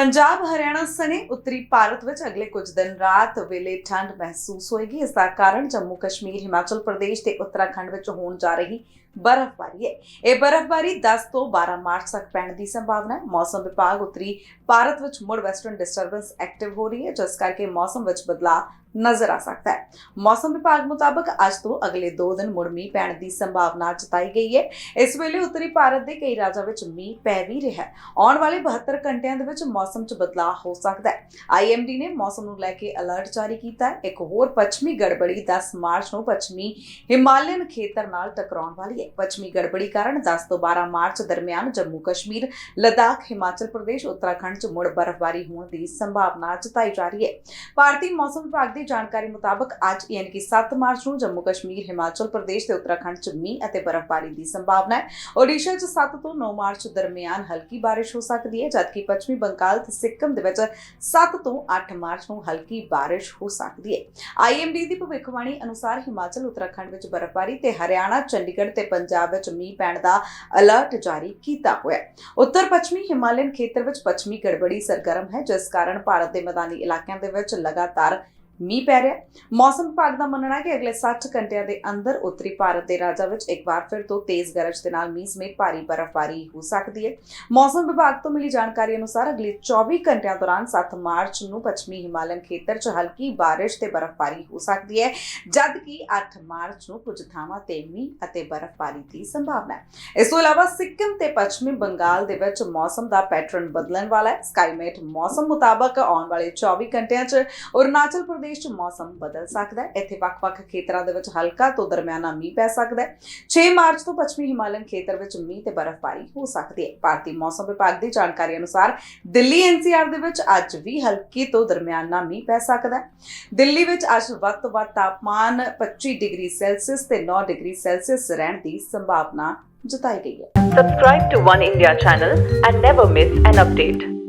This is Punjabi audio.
ਪੰਜਾਬ ਹਰਿਆਣਾ ਸਣੇ ਉੱਤਰੀ ਭਾਰਤ ਵਿੱਚ ਅਗਲੇ ਕੁਝ ਦਿਨ ਰਾਤ ਵੇਲੇ ਠੰਡ ਮਹਿਸੂਸ ਹੋਏਗੀ, ਇਸ ਦਾ ਕਾਰਨ ਜੰਮੂ ਕਸ਼ਮੀਰ ਹਿਮਾਚਲ ਪ੍ਰਦੇਸ਼ ਤੇ ਉੱਤਰਾਖੰਡ ਵਿੱਚ ਹੋਣ ਜਾ ਰਹੀ ਬਰਫ਼ਬਾਰੀ ਹੈ। ਇਹ ਬਰਫ਼ਬਾਰੀ 10 ਤੋਂ 12 ਮਾਰਚ ਤੱਕ ਪੈਣ ਦੀ ਸੰਭਾਵਨਾ ਹੈ। ਮੌਸਮ ਵਿਭਾਗ ਉੱਤਰੀ ਭਾਰਤ ਵਿੱਚ ਮੁੜ ਵੈਸਟਰਨ ਡਿਸਟਰਬੈਂਸ ਐਕਟਿਵ ਹੋ ਰਹੀ ਹੈ, ਜਿਸ ਕਰਕੇ ਮੌਸਮ ਵਿੱਚ ਬਦਲਾਅ ਨਜ਼ਰ ਆ ਸਕਦਾ ਹੈ। ਮੌਸਮ ਵਿਭਾਗ ਮੁਤਾਬਕ ਅੱਜ ਤੋਂ ਅਗਲੇ 2 ਦਿਨ ਮੁੜ ਮੀਂਹ ਪੈਣ ਦੀ ਸੰਭਾਵਨਾ ਜਤਾਈ ਗਈ ਹੈ। ਇਸ ਵੇਲੇ ਉੱਤਰੀ ਭਾਰਤ ਦੇ ਕਈ ਰਾਜਾਂ ਵਿੱਚ ਮੀਂਹ ਪੈ ਵੀ ਰਿਹਾ ਹੈ। ਆਉਣ ਵਾਲੇ 72 ਘੰਟਿਆਂ ਦੇ ਵਿੱਚ ਮੌਸਮ 'ਚ ਬਦਲਾਅ ਹੋ ਸਕਦਾ ਹੈ। ਆਈਐਮਡੀ ਨੇ ਮੌਸਮ ਨੂੰ ਲੈ ਕੇ ਅਲਰਟ ਜਾਰੀ ਕੀਤਾ ਹੈ। ਇੱਕ ਹੋਰ ਪੱਛਮੀ ਗੜਬੜੀ 10 ਮਾਰਚ ਨੂੰ ਪੱਛਮੀ ਹਿਮਾਲਯਨ ਖੇਤਰ ਨਾਲ ਟਕਰਾਉਣ ਵਾਲੀ ਹੈ ਪੱਛਮੀ ਗੜਬੜੀ ਕਾਰਨ 10 ਤੋਂ 12 ਮਾਰਚ ਦਰਮਿਆਨ ਜੰਮੂ ਕਸ਼ਮੀਰ ਲਦਾਖ, ਹਿਮਾਚਲ ਪ੍ਰਦੇਸ਼, ਉੱਤਰਾਖੰਡ 'ਚ ਮੁੜ ਬਰਫ਼ਬਾਰੀ ਹੋਣ ਦੀ ਸੰਭਾਵਨਾ ਜਤਾਈ ਜਾ ਰਹੀ ਹੈ। ਭਾਰਤੀ ਮੌਸਮ ਵਿਭਾਗ ਦੀ ਜਾਣਕਾਰੀ ਮੁਤਾਬਕ ਅੱਜ ਯਾਨੀ ਕਿ 7 ਮਾਰਚ ਨੂੰ ਜੰਮੂ ਕਸ਼ਮੀਰ ਹਿਮਾਚਲ ਪ੍ਰਦੇਸ਼ ਤੇ ਉੱਤਰਾਖੰਡ 'ਚ ਮੀਂਹ ਅਤੇ ਬਰਫ਼ਬਾਰੀ ਦੀ ਸੰਭਾਵਨਾ ਹੈ। ਓਡੀਸ਼ਾ 'ਚ 7 ਤੋਂ 9 ਮਾਰਚ ਦਰਮਿਆਨ ਹਲਕੀ ਬਾਰਿਸ਼ ਹੋ ਸਕਦੀ ਹੈ, ਜਦਕਿ ਪੱਛਮੀ ਬੰਗਾਲ ਤੇ ਸਿੱਕਮ ਦੇ ਵਿੱਚ 7 ਤੋਂ 8 ਮਾਰਚ ਨੂੰ ਹਲਕੀ ਬਾਰਿਸ਼ ਹੋ ਸਕਦੀ ਹੈ। ਆਈਐਮਡੀ ਦੀ ਭਵਿੱਖਬਾਣੀ ਅਨੁਸਾਰ ਹਿਮਾਚਲ, ਉੱਤਰਾਖੰਡ ਵਿੱਚ ਬਰਫ਼ਬਾਰੀ ਤੇ ਹਰਿਆਣਾ, ਚੰਡੀਗੜ੍ਹ ਤੇ ਪੰਜਾਬ ਵਿੱਚ ਮੀਂਹ ਪੈਣ ਦਾ ਅਲਰਟ ਜਾਰੀ ਕੀਤਾ ਹੋਇਆ ਹੈ। ਉੱਤਰ ਪੱਛਮੀ ਹਿਮਾਲਯਨ ਖੇਤਰ ਵਿੱਚ ਪੱਛਮੀ ਗੜਬੜੀ ਸਰਗਰਮ ਹੈ, ਜਿਸ ਕਾਰਨ ਭਾਰਤ ਦੇ ਮੈਦਾਨੀ ਇਲਾਕਿਆਂ ਦੇ ਵਿੱਚ ਲਗਾਤਾਰ ਮੀਂਹ ਪੈ ਰਿਹਾ। ਮੌਸਮ ਵਿਭਾਗ ਦਾ ਮੰਨਣਾ ਹੈ ਕਿ ਅਗਲੇ 60 ਘੰਟਿਆਂ ਦੇ ਅੰਦਰ ਉੱਤਰੀ ਭਾਰਤ ਦੇ ਰਾਜਾਂ ਵਿੱਚ ਇੱਕ ਵਾਰ ਫਿਰ ਤੋਂ ਤੇਜ਼ ਗਰਜ ਦੇ ਨਾਲ ਮੀਂਹ ਸਮੇਤ ਭਾਰੀ ਬਰਫ਼ਬਾਰੀ ਹੋ ਸਕਦੀ ਹੈ। ਮੌਸਮ ਵਿਭਾਗ ਤੋਂ ਮਿਲੀ ਜਾਣਕਾਰੀ ਅਨੁਸਾਰ ਅਗਲੇ 24 ਘੰਟਿਆਂ ਦੌਰਾਨ 7 ਮਾਰਚ ਨੂੰ ਪੱਛਮੀ ਹਿਮਾਲਯਨ ਖੇਤਰ 'ਚ ਹਲਕੀ ਬਾਰਿਸ਼ ਤੇ ਬਰਫ਼ਬਾਰੀ ਹੋ ਸਕਦੀ ਹੈ, ਜਦਕਿ 8 ਮਾਰਚ ਨੂੰ ਕੁਝ ਥਾਵਾਂ ਤੇ ਮੀਂਹ ਅਤੇ ਬਰਫ਼ਬਾਰੀ ਦੀ ਸੰਭਾਵਨਾ ਹੈ। ਇਸ ਤੋਂ ਇਲਾਵਾ ਸਿੱਕਮ ਤੇ ਪੱਛਮੀ ਬੰਗਾਲ ਦੇ ਵਿੱਚ ਮੌਸਮ ਦਾ ਪੈਟਰਨ ਬਦਲਣ ਵਾਲਾ ਹੈ। ਸਕਾਈਮੇਟ ਮੌਸਮ ਮੁਤਾਬਕ ਆਉਣ ਵਾਲੇ 24 ਘੰਟਿਆਂ 'ਚ ਅਰੁਣਾਚਲ ਪ੍ਰਦੇਸ਼ 'ਚ ਮੌਸਮ ਬਦਲ ਸਕਦਾ ਹੈ। ਇੱਥੇ ਵੱਖ-ਵੱਖ ਖੇਤਰਾਂ ਦੇ ਵਿੱਚ ਹਲਕਾ ਤੋਂ ਦਰਮਿਆਨਾ ਮੀਂਹ ਪੈ ਸਕਦਾ ਹੈ। 6 ਮਾਰਚ ਤੋਂ ਪੱਛਮੀ ਹਿਮਾਲਯਨ ਖੇਤਰ ਵਿੱਚ ਮੀਂਹ ਤੇ ਬਰਫ਼ਬਾਰੀ ਹੋ ਸਕਦੀ ਹੈ। ਭਾਰਤੀ ਮੌਸਮ ਵਿਭਾਗ ਦੀ ਜਾਣਕਾਰੀ ਅਨੁਸਾਰ ਦਿੱਲੀ ਐਨਸੀਆਰ ਦੇ ਵਿੱਚ ਅੱਜ ਵੀ ਹਲਕੀ ਤੋਂ ਦਰਮਿਆਨਾ ਮੀਂਹ ਪੈ ਸਕਦਾ ਹੈ। ਦਿੱਲੀ ਵਿੱਚ ਅੱਜ ਵੱਧ ਤੋਂ ਵੱਧ ਤਾਪਮਾਨ 25 ਡਿਗਰੀ ਸੈਲਸੀਅਸ ਤੇ 9 ਡਿਗਰੀ ਸੈਲਸੀਅਸ ਰਹਿਣ ਦੀ ਸੰਭਾਵਨਾ ਜਤਾਈ ਗਈ ਹੈ। Subscribe to One India channel and never miss an update.